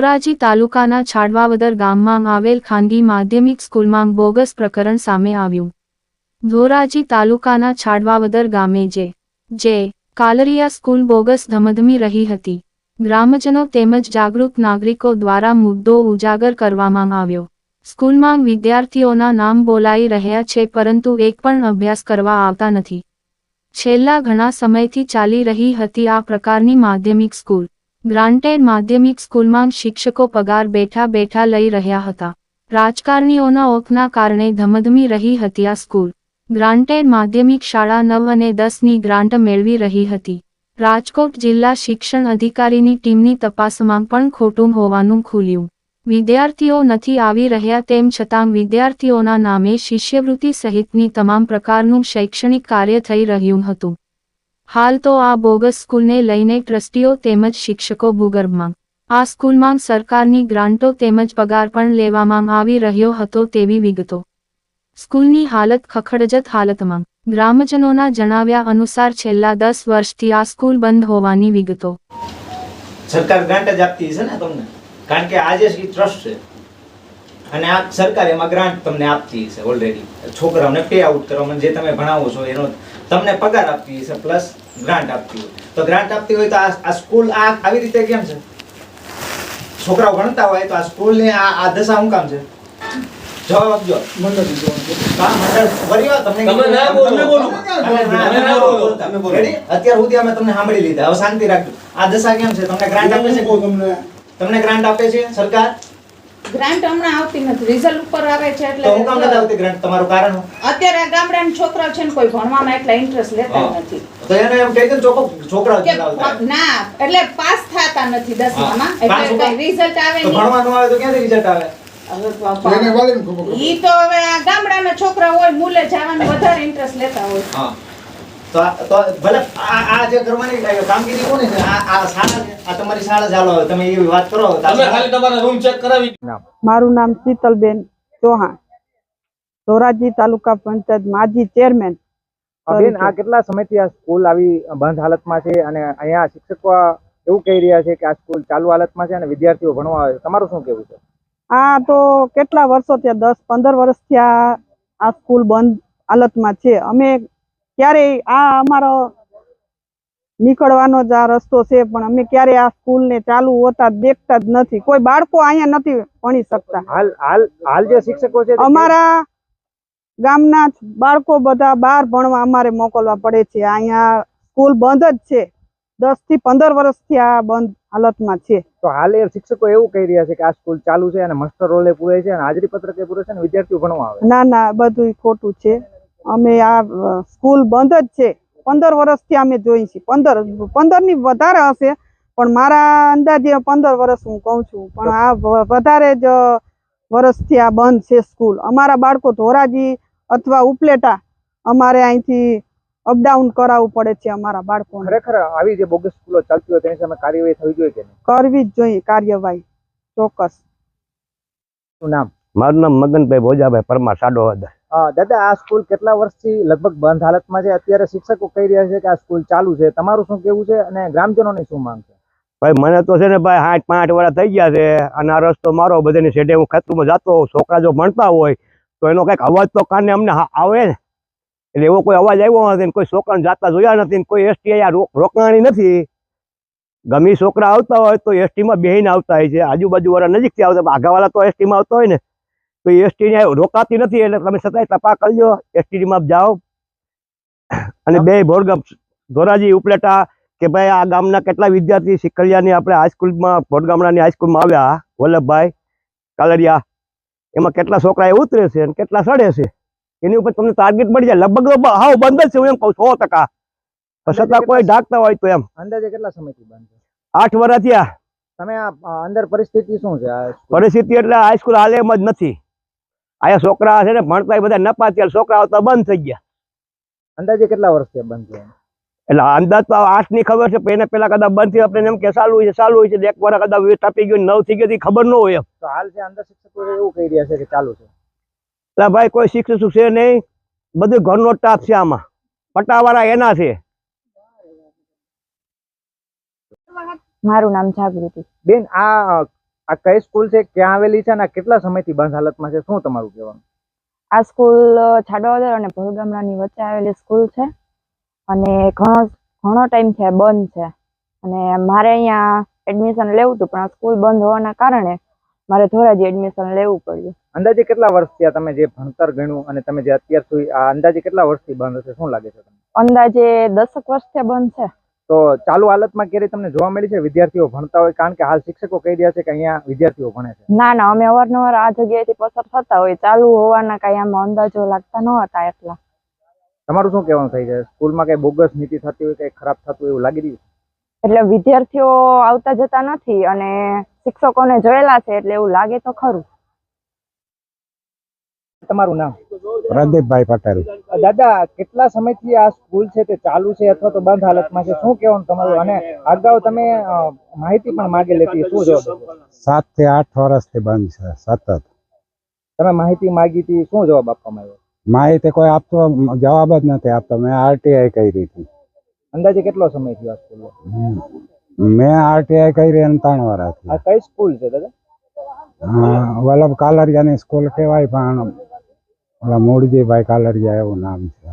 ધોરાજી તાલુકાના છાડવાવદર ગામમાં આવેલ ખાનગી માધ્યમિક સ્કૂલમાં બોગસ પ્રકરણ સામે આવ્યું. ધોરાજી તાલુકાના છાડવાવદર ગામે જે જે કાલરિયા સ્કૂલ બોગસ ધમધમી રહી હતી. ગ્રામજનો તેમજ જાગૃત નાગરિકો દ્વારા મુદ્દો ઉજાગર કરવામાં આવ્યો. સ્કૂલમાં વિદ્યાર્થીઓના નામ બોલાઈ રહ્યા છે પરંતુ એક પણ અભ્યાસ કરવા આવતા નથી. છેલ્લા ઘણા સમયથી ચાલી રહી હતી આ પ્રકારની માધ્યમિક સ્કૂલ. ગ્રાન્ટેડ માધ્યમિક સ્કૂલમાં શિક્ષકો પગાર બેઠા બેઠા લઈ રહ્યા હતા. રાજકારણીઓના ઓકના કારણે ધમધમી રહી હતી આ સ્કૂલ. ગ્રાન્ટેડ માધ્યમિક શાળા નવ અને દસની ગ્રાન્ટ મેળવી રહી હતી. રાજકોટ જિલ્લા શિક્ષણ અધિકારીની ટીમની તપાસમાં પણ ખોટું હોવાનું ખુલ્યું. વિદ્યાર્થીઓ નથી આવી રહ્યા તેમ છતાં વિદ્યાર્થીઓના નામે શિષ્યવૃત્તિ સહિતની તમામ પ્રકારનું શૈક્ષણિક કાર્ય થઈ રહ્યું હતું. હાલ તો આ બોગસ સ્કૂલને લઈને ટ્રસ્ટીઓ તેમજ શિક્ષકો ભૂગર્ભમાં. આ સ્કૂલમાં સરકારની ગ્રાન્ટો તેમજ પગાર પણ લેવામાં આવી રહ્યો હતો તેવી વિગતો. સ્કૂલની હાલત ખખડજત હાલતમાં. ગ્રામજનોના જણાવ્યા અનુસાર છેલ્લા દસ વર્ષથી આ સ્કૂલ બંધ હોવાની વિગતો. સરકાર ગ્રાન્ટ જ આપતી હશે ને તમને? કારણ કે આજે ટ્રસ્ટ છે. અને આ સરકાર એમાં ગ્રાન્ટ તમને આપતી હશે ઓલરેડી છોકરાઓને પે આઉટ કરવામાં જે તમે ભણાવો છો એનો તમને પગાર આપતી હશે પ્લસ ગ્રાન્ટ આપતી હોય. તો ગ્રાન્ટ આપતી હોય તો આ સ્કૂલ આ આવી રીતે કેમ છે? છોકરાઓ ભણતા હોય તો આ સ્કૂલની આ આ દશા શું કામ છે? જવાબ આપજો? અત્યાર સુધી અમે તમને સાંભળી લીધા. હવે શાંતિ રાખજો. આ દશા કેમ છે? તમને ગ્રાન્ટ આપે છે? તમને? ગ્રાન્ટ આપે છે સરકાર? ગ્રાન્ટ હમણાં આવતી નથી. રિઝલ્ટ ઉપર આવે છે એટલે તો હું કામ નથી આવતી ગ્રાન્ટ તમારું કારણ? અત્યારે ગામડાના છોકરા છે ને કોઈ ભણવામાં એટલા ઇન્ટરેસ્ટ લેતા નથી. તો એને એમ કહે કે ભણાવતા હોય. ના એટલે પાસ થતા નથી 10 માં એટલે રિઝલ્ટ આવે નહીં. ભણવાનું આવે તો ક્યાંથી રિઝલ્ટ આવે. ઈ તો હવે આ ગામડાના છોકરા હોય મૂલે જવાનું વધારે ઇન્ટરેસ્ટ લેતા હોય. હા. તો તો ભલે આ આ જે કરવાની કામગીરી કોની છે? આ આ શાળા આ તમારી શાળા ચાલો તમે એવી વાત કરો તમે ખાલી તમારા રૂમ ચેક કરાવી. મારું નામ શીતલબેન ચૌહાણ. ધોરાજી તાલુકા પંચાયત માજી ચેરમેન. બેન આ કેટલા સમયથી આ સ્કૂલ આવી બંધ હાલતમાં છે અને અહીંયા શિક્ષકો એવું કહી રહ્યા છે કે આ સ્કૂલ ચાલુ હાલતમાં છે અને વિદ્યાર્થીઓ ભણવા આવે તમારું શું કેવું છે? આ તો કેટલા વર્ષો થયા? દસ પંદર વર્ષથી આ આ સ્કૂલ બંધ હાલતમાં છે. અમે ક્યારેય આ અમારો નીકળવાનો જ આ રસ્તો છે પણ અમે ક્યારે આ સ્કૂલ ને ચાલુ હોતા દેખતા જ નથી. કોઈ બાળકો અહીંયા નથી ભણી શકતા. હાલ હાલ હાલ જે શિક્ષકો છે અમારા ગામના બાળકો બધા બહાર ભણવા અમારે મોકલવા પડે છે. અહીંયા સ્કૂલ બંધ જ છે. દસથી પંદર વર્ષથી આ બંધ હાલતમાં છે. તો હાલ એ શિક્ષકો એવું કહી રહ્યા છે કે આ સ્કૂલ ચાલુ છે અને માસ્ટર રોલે પૂરે છે અને હાજરી પત્રકે પૂરે છે અને વિદ્યાર્થીઓ ભણવા આવે ના ના બધું ખોટું છે. અમે આ સ્કૂલ બંધ જ છે. પંદર વર્ષથી અમે જોઈ છીએ. પંદર પંદરની વધારે હશે પણ મારા અંદાજે પંદર વર્ષ હું કહું છું. પણ આ વધારે જ વર્ષથી આ બંધ છે સ્કૂલ. અમારા બાળકો ધોરાજી અથવા ઉપલેટા અમારે અહીંથી અપડાઉન કરાવવું પડે છે અમારા બાળકો ખરેખર આવી જે બોગસ સ્કૂલો ચાલતી હોય તેની સામે કાર્યવાહી થવી જોઈએ કે કરવી જ જોઈએ કાર્યવાહી. ચોક્કસ. નામ? મારું નામ મગનભાઈ ભોજાભાઈ પરમાર સાડો હદ દાદા આ સ્કૂલ કેટલા વર્ષથી લગભગ બંધ હાલતમાં છે? અત્યારે શિક્ષકો કહી રહ્યા છે કે આ સ્કૂલ ચાલુ છે. તમારું શું કેવું છે અને ગ્રામજનોની શું માંગ છે? ભાઈ મને તો છે ને ભાઈ આઠ પાંચ વર્ષ થઈ ગયા છે અને આ રસ્તો મારો બધાની સેટે હું ખેતરમાં જતો હોઉં છોકરા જો ભણતા હોય તો એનો કંઈક અવાજ તો કાને અમને આવે ને? એટલે એવો કોઈ અવાજ આવ્યો નથી કોઈ છોકરાને જાતા જોયા નથી કોઈ એસટી રોકાણી નથી. ગમી છોકરા આવતા હોય તો એસટીમાં બેહીને આવતા હોય છે. આજુબાજુ વાળા નજીકથી આવતા પણ આઘાવાળા તો એસટીમાં આવતા હોય ને. તો એસટી રોકાતી નથી એટલે તમે છતાંય તપા કરજો. એસટીમાં જાઓ. અને બે ભોરગામ ધોરાજી ઉપલેટા કે ભાઈ આ ગામના કેટલા વિદ્યાર્થી સિકલિયાની આપણે હાઈસ્કૂલમાં ભોરગામડાની હાઈસ્કૂલમાં આવ્યા વલ્લભભાઈ કાલરિયા. એમાં કેટલા છોકરા એ ઉતરે છે અને કેટલા સડે છે. એની ઉપર તમને ટાર્ગેટ મળી જાય. લગભગ હાવ બંધ જ છે હું એમ કહું સો ટકા. છતાં કોઈ ઢાંકતા હોય તો એમ. અંદાજે કેટલા સમયથી બંધ આઠ વર્ષ થયા. તમે આ અંદર પરિસ્થિતિ શું છે? પરિસ્થિતિ એટલે હાઈસ્કૂલ હાલે એમ જ નથી. આયા છોકરા છે ને ભણતા બધા નપા છોકરા આવતા બંધ થઈ ગયા. અંદાજે કેટલા વર્ષ થયા બંધ થયા? એટલે અંદાજ તો આઠની ખબર છે એને પેલા કદાચ બંધ થયું આપણે એમ કે ચાલુ હોય છે ચાલુ હોય છે એક વાર કદાચ ટપી ગયું નવ થઈ ગયું ખબર ન હોય એમ. તો હાલ છે અંદર શિક્ષકો એવું કહી રહ્યા છે કે ચાલુ છે. એટલે ભાઈ કોઈ શિક્ષક છે નહીં બધું ઘરનો ટાપ છે આમાં. પટાવાળા એના છે. મારું નામ જાગૃતિ. બેન આ આ કઈ સ્કૂલ છે ક્યાં આવેલી છે અને કેટલા સમયથી બંધ હાલતમાં છે? શું તમારું કહેવાનું? આ સ્કૂલ છાડવાદર અને ભોલગામડાની વચ્ચે આવેલી સ્કૂલ છે અને ઘણો ઘણો ટાઈમ છે બંધ છે. અને મારે અહીંયા એડમિશન લેવું હતું પણ આ સ્કૂલ બંધ હોવાના કારણે મારે ધોરાજી એડમિશન લેવું પડ્યું. અંદાજે કેટલા વર્ષ થયા તમે જે ભણતર ગણ્યું અને તમે જે અત્યાર સુધી આ અંદાજે કેટલા વર્ષથી બંધ હશે? શું લાગે છે તમને? અંદાજે દસક વર્ષથી બંધ છે. તો ચાલુ હાલતમાં ક્યારેય તમને જોવા મળી છે? વિદ્યાર્થીઓ ભણતા હોય કારણ કે હાલ શિક્ષકો કહી રહ્યા છે કે અહીંયા વિદ્યાર્થીઓ ભણે છે. ના ના અમે અવારનવાર આ જગ્યાએથી પસાર થતા હોય ચાલુ હોવાના કઈ આમ અંદાજો લાગતા ન હતા એટલા. તમારું શું કહેવાનું થઈ જાય સ્કૂલમાં કઈ બોગસ નીતિ થતી હોય કઈ ખરાબ થતું એવું લાગી રહ્યું એટલે વિદ્યાર્થીઓ આવતા જતા નથી અને શિક્ષકોને જોયેલા છે એટલે એવું લાગે તો ખરું. તમારું નામ? પ્રદીપભાઈ પટેલ. દાદા કેટલા સમયથી આ સ્કૂલ છે તે ચાલુ છે અથવા તો બંધ હાલતમાં છે? શું કહેવાનું તમારું? અને અગાઉ તમે માહિતી પણ માગી હતી શું જવાબ સાતથી આઠ વર્ષથી બંધ છે સતત. તમે માહિતી માગી હતી શું જવાબ આપવામાં આવ્યો? માહિતી કોઈ આપતો જવાબ જ નથી આપતો. મેં આરટીઆઈ કરી હતી. અંદાજે કેટલો સમય થયો આ સ્કૂલ મેં આરટીઆઈ કરી અને ત્રણ વર્ષ આ કઈ સ્કૂલ છે દાદા? વલ્લભ કાલરિયાની સ્કૂલ કહેવાય પણ ઓલા મૂળજીભાઈ કાલરિયા એવું નામ છે.